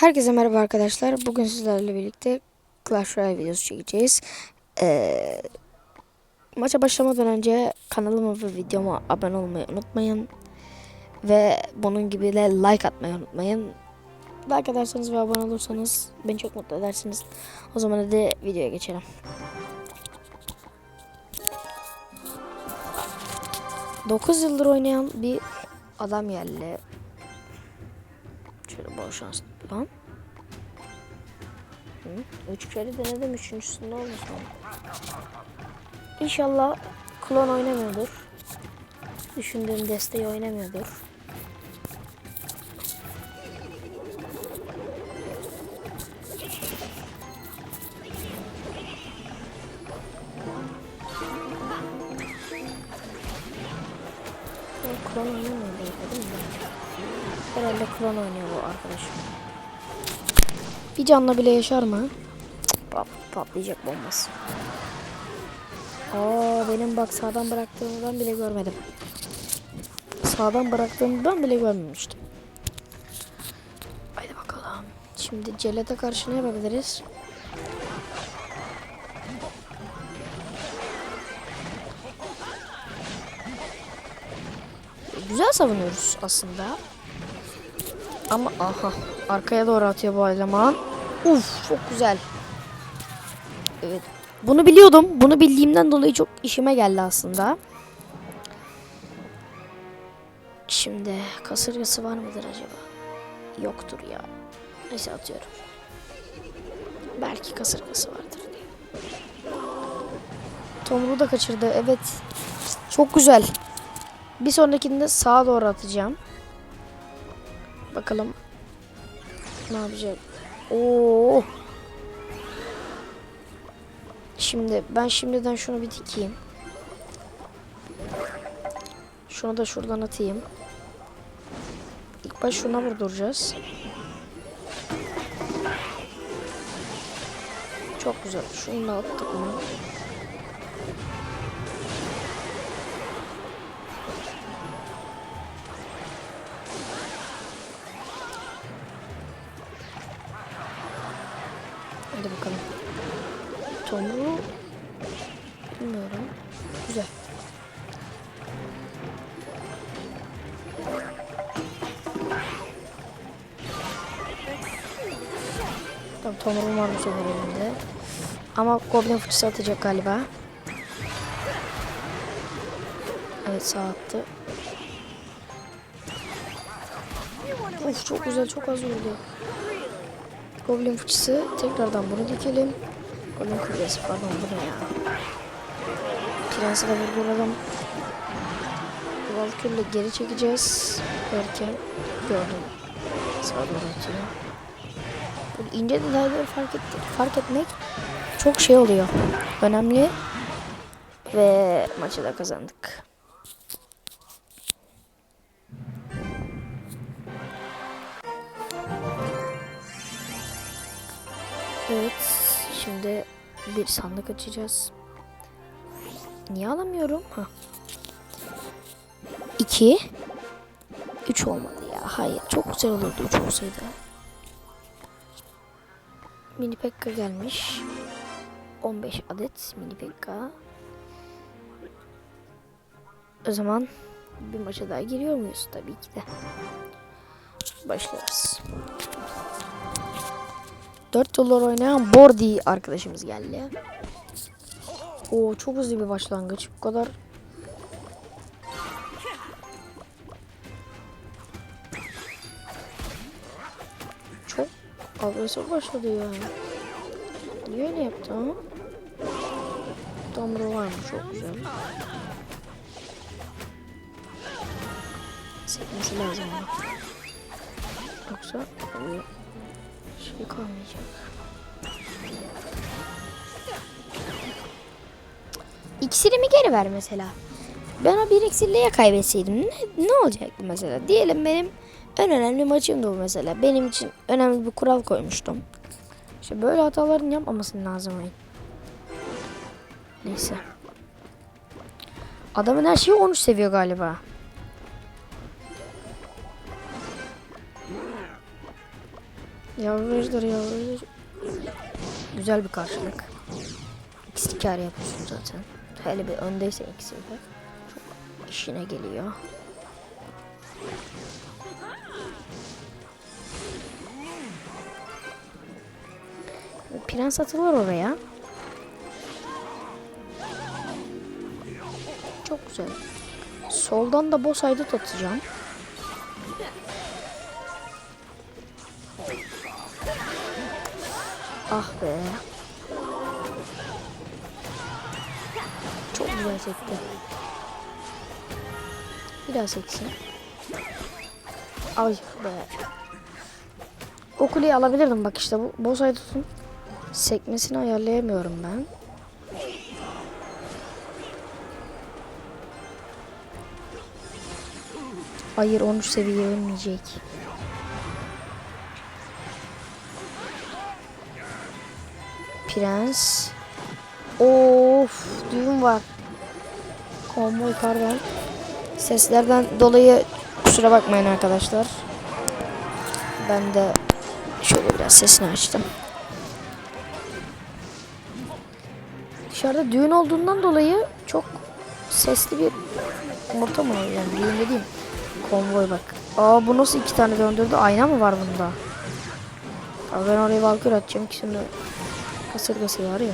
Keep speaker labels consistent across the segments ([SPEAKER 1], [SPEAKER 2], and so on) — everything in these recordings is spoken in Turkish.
[SPEAKER 1] Herkese merhaba arkadaşlar. Bugün sizlerle birlikte Clash Royale videosu çekeceğiz. Ee, maça başlamadan önce kanalıma ve videoma abone olmayı unutmayın. Ve bunun gibi de like atmayı unutmayın. Like ederseniz ve abone olursanız beni çok mutlu edersiniz. O zaman hadi videoya geçelim. Dokuz yıldır oynayan bir adam geldi. Bol şans lan. Hı, Üç kere denedim. Üçüncüsünde olmuş ama. İnşallah klon oynamıyordur. Düşündüğüm desteği oynamıyordur. Klon oynamıyor? Herhalde klon oynuyor bu arkadaşım. Bir canla bile yaşar mı? Pat, patlayacak bombası. Aa benim bak sağdan bıraktığımı ben bile görmedim. Sağdan bıraktığımı ben bile görmemiştim. Haydi bakalım. Şimdi Celet'e karşı ne yapabiliriz? Güzel savunuyoruz aslında. Ama aha arkaya doğru atıyor bu eleman. Uf çok güzel. Evet. Bunu biliyordum. Bunu bildiğimden dolayı çok işime geldi aslında. Şimdi kasırgası var mıdır acaba? Yoktur ya. Neyse atıyorum. Belki kasırgası vardır diye. Tomru da kaçırdı. Evet. Çok güzel. Bir sonrakinde sağa doğru atacağım. Bakalım ne yapacak. Oo. Şimdi ben şimdiden şunu bir dikeyim. Şunu da şuradan atayım. İlk baş şuna vurduracağız. Çok güzel. Şunu da attık mı? Hadi bakalım. Tomru bilmiyorum. Güzel. Tamam Tomru'm var bu sefer. Ama Goblin fıçısı atacak galiba. Evet sağ attı. Of çok güzel çok az vurdu. Goblin fıçısı tekrardan bunu dikelim. Goblin kulesi pardon bu ne ya? Prensi de vurduralım. Valkyrie'le geri çekeceğiz. Derken gördüm. Sağa doğru atıyor. Böyle ince detayları fark, et, fark etmek çok şey oluyor. Önemli. Ve maçı da kazandık. Evet. Şimdi bir sandık açacağız. Niye alamıyorum? Ha. 2 3 olmadı ya. Hayır. Çok güzel olurdu 3 olsaydı. Mini Pekka gelmiş. 15 adet Mini Pekka. O zaman bir maça daha giriyor muyuz? Tabii ki de. Başlıyoruz. 4 yıllar oynayan Bordi arkadaşımız geldi. Oo çok hızlı bir başlangıç. Bu kadar çok agresif başladı ya. Niye öyle yaptı ama? Tomru var mı? Çok güzel. Sekmesi lazım. Yoksa oluyor şey kalmayacak. İksirimi geri ver mesela. Ben o bir iksirle ya kaybetseydim ne, ne olacaktı mesela? Diyelim benim en önemli maçımdı bu mesela. Benim için önemli bir kural koymuştum. İşte böyle hataların yapmamasını lazım. Neyse. Adamın her şeyi 13 seviyor galiba. Yavru ejder. Güzel bir karşılık. İkisi kar yapıyorsun zaten. Hele bir öndeyse ikisi de. Çok işine geliyor. Prens atılır oraya. Çok güzel. Soldan da boss aydut atacağım. Ah be. Çok güzel sekti. Bir daha seksin. Ay be. O kuleyi alabilirdim bak işte bu boss aydutun sekmesini ayarlayamıyorum ben. Hayır 13 seviye ölmeyecek. Prens. Of düğün var. Konvoy pardon. Seslerden dolayı kusura bakmayın arkadaşlar. Ben de şöyle biraz sesini açtım. Dışarıda düğün olduğundan dolayı çok sesli bir ortam var yani düğün dediğim. Konvoy bak. Aa bu nasıl iki tane döndürdü? Ayna mı var bunda? Aa, ben oraya Valkyrie atacağım. İkisinde kasırgası var ya.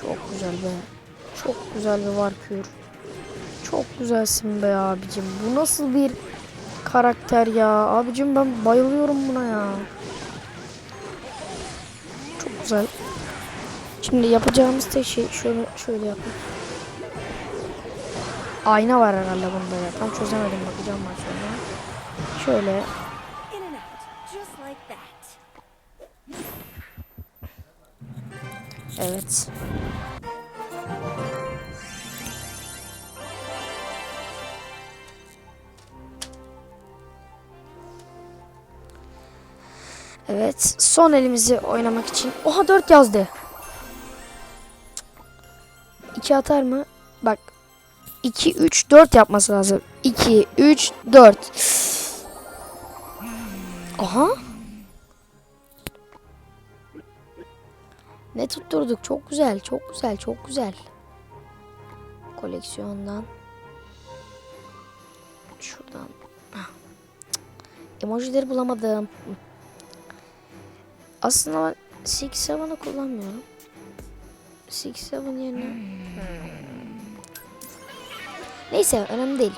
[SPEAKER 1] Çok güzel be. Çok güzel bir Valkyrie. Çok güzelsin be abicim. Bu nasıl bir karakter ya? Abicim ben bayılıyorum buna ya. Çok güzel. Şimdi yapacağımız tek şey şöyle şöyle yapayım. Ayna var herhalde bunda ya. Tam çözemedim bakacağım ben sonra. Şöyle evet. Evet, son elimizi oynamak için. Oha 4 yazdı. 2 atar mı? Bak 2 3 4 yapması lazım. 2 3 4. Aha. Ne tutturduk? Çok güzel, çok güzel, çok güzel. Koleksiyondan. Şuradan. Emojileri bulamadım. Aslında ben Six Seven'ı kullanmıyorum. Six Seven yerine... Neyse önemli değil.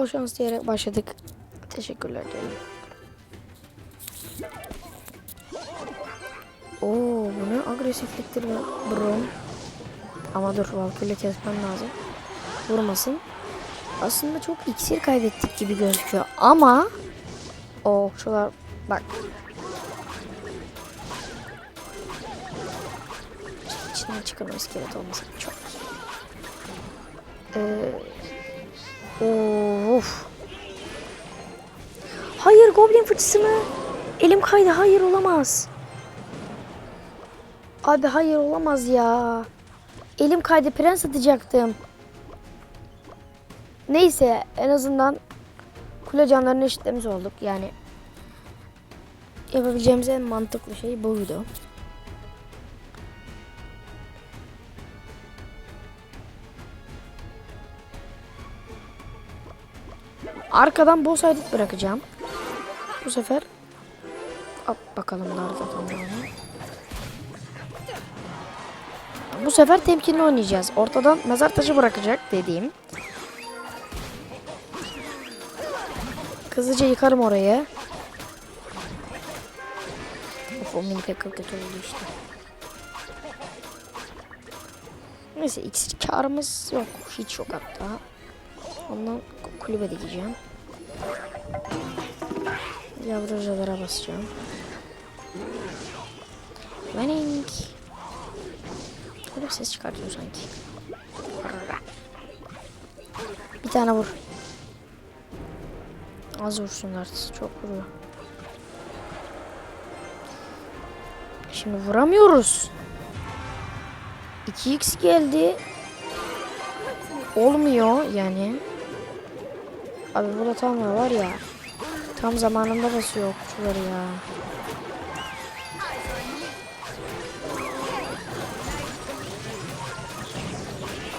[SPEAKER 1] Bol şans diyerek başladık. Teşekkürler diyelim. Oo bu ne agresifliktir bro. Ama dur Valkyrie kesmem lazım. Vurmasın. Aslında çok iksir kaybettik gibi gözüküyor ama o okçular bak içinden çıkan iskelet olması çok. Ee, of. Hayır goblin fıçısı mı? Elim kaydı. Hayır olamaz. Abi hayır olamaz ya. Elim kaydı. Prens atacaktım. Neyse en azından kule canlarını eşitlemiş olduk. Yani yapabileceğimiz en mantıklı şey buydu. Arkadan boss edit bırakacağım. Bu sefer at bakalım nerede tam yani. Bu sefer temkinli oynayacağız. Ortadan mezar taşı bırakacak dediğim. Hızlıca yıkarım orayı. Of o mini pekka kötü oldu işte. Neyse iksir karımız yok. Hiç yok hatta. Ondan kulübe dikeceğim. Yavrucalara basacağım. Running. Öyle bir ses çıkartıyor sanki. Bir tane vur. Az vursunlar. Çok vuruyor. Şimdi vuramıyoruz. 2x geldi. olmuyor yani. Abi burada tam var ya. Tam zamanında basıyor okçuları ya.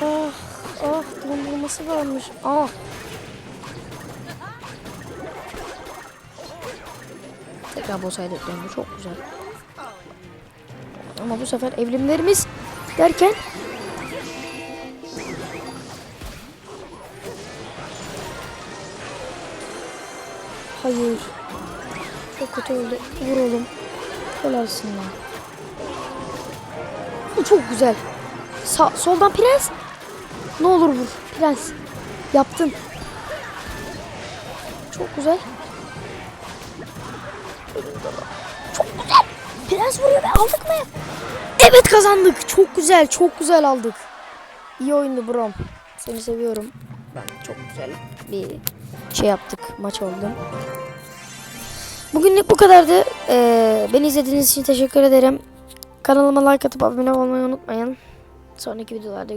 [SPEAKER 1] Ah, ah dondurması varmış. Ah. Tekrar boss haydet döndü. Çok güzel. Ama bu sefer evrimlerimiz derken Hayır. Çok kötü oldu. Vur oğlum. Helalsin lan. Bu çok güzel. Sa soldan prens. Ne olur vur. Prens. Yaptın. Çok güzel. Çok güzel. Prens vuruyor ve aldık mı? Evet kazandık. Çok güzel. Çok güzel aldık. İyi oyundu Brom. Seni seviyorum. Ben çok güzel bir şey yaptık. Maç oldu. Bugünlük bu kadardı. Ee, beni izlediğiniz için teşekkür ederim. Kanalıma like atıp abone olmayı unutmayın. Sonraki videolarda